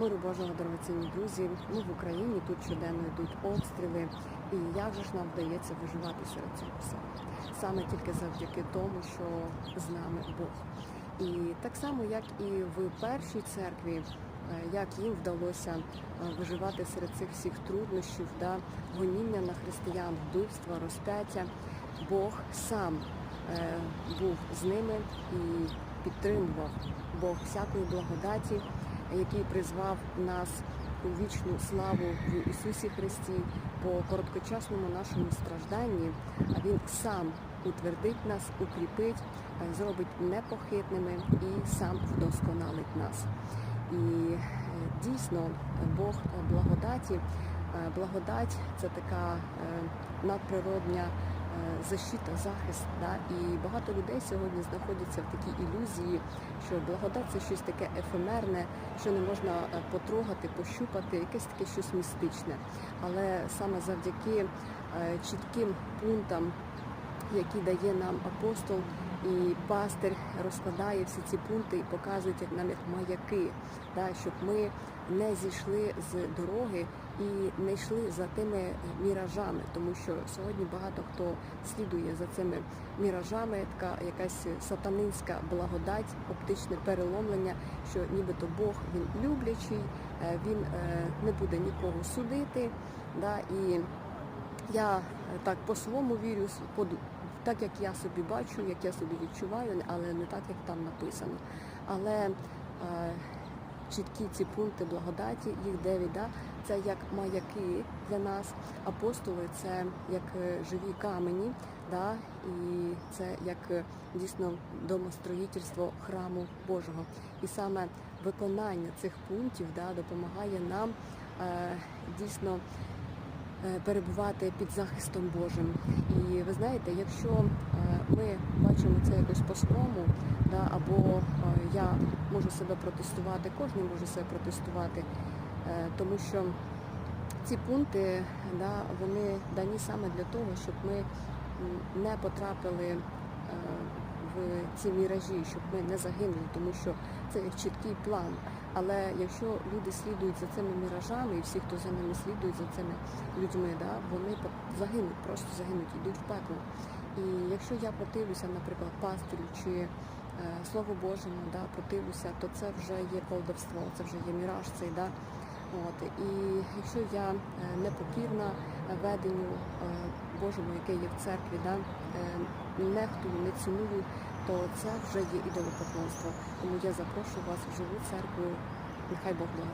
Миру Божого, дорогоцінні друзі. Ми в Україні тут щоденно йдуть обстріли, і як же ж нам вдається виживати серед цього всього? Саме тільки завдяки тому, що з нами Бог. І так само, як і в першій церкві, е, як їм вдалося е, виживати серед цих всіх труднощів, да, гоніння на християн, вбивства, розп'яття, Бог сам е, був з ними і підтримував Бог всякої благодаті, який призвав нас у вічну славу в Ісусі Христі по короткочасному нашому стражданні. А Він сам утвердить нас, укріпить, е, зробить непохитними і сам вдосконалить нас. І е, дійсно Бог благодаті, е, благодать це така надприродня защита, захист. Да? І багато людей сьогодні знаходяться в такій ілюзії, що благодать це щось таке ефемерне, що не можна е, потрогати, пощупати, якесь таке щось містичне. Але саме завдяки е, чітким пунктам, які дає нам апостол і пастир розкладає всі ці пункти і показує нам як маяки, да, щоб ми не зійшли з дороги і не йшли за тими міражами, тому що сьогодні багато хто слідує за цими міражами, така якась сатанинська благодать, оптичне переломлення, що нібито Бог він люблячий, е, він е, не буде нікого судити. Да, і я е, так по-своєму вірю, так як я собі бачу, як я собі відчуваю, але не так, як там написано. Але е, чіткі ці пункти благодаті, їх дев'ять, да, це як маяки для нас. Апостоли це як е, живі камені, да, і це як е, дійсно домостроїтельство храму Божого. І саме виконання цих пунктів да, допомагає нам е, дійсно перебувати під захистом Божим. І ви знаєте, якщо е, ми бачимо це якось по-своєму, да, або е, я можу себе протестувати, кожен може себе протестувати, е, тому що ці пункти да, вони дані саме для того, щоб ми не потрапили е, в ці міражі, щоб ми не загинули, тому що це чіткий план. Але якщо люди слідують за цими міражами, і всі, хто за ними слідують за цими людьми, да, вони загинуть, просто загинуть, йдуть в пекло. І якщо я противлюся, наприклад, пастирю чи е, Слову Божому, да, противлюся, то це вже є колдовство, це вже є міраж цей. Да, От і якщо я е, непокірна веденню е, Божому, яке є в церкві, да, нехтую, не ціную, то це вже є ідолопоклонство. Тому я запрошую вас в живу церкву. Нехай Бог благословить.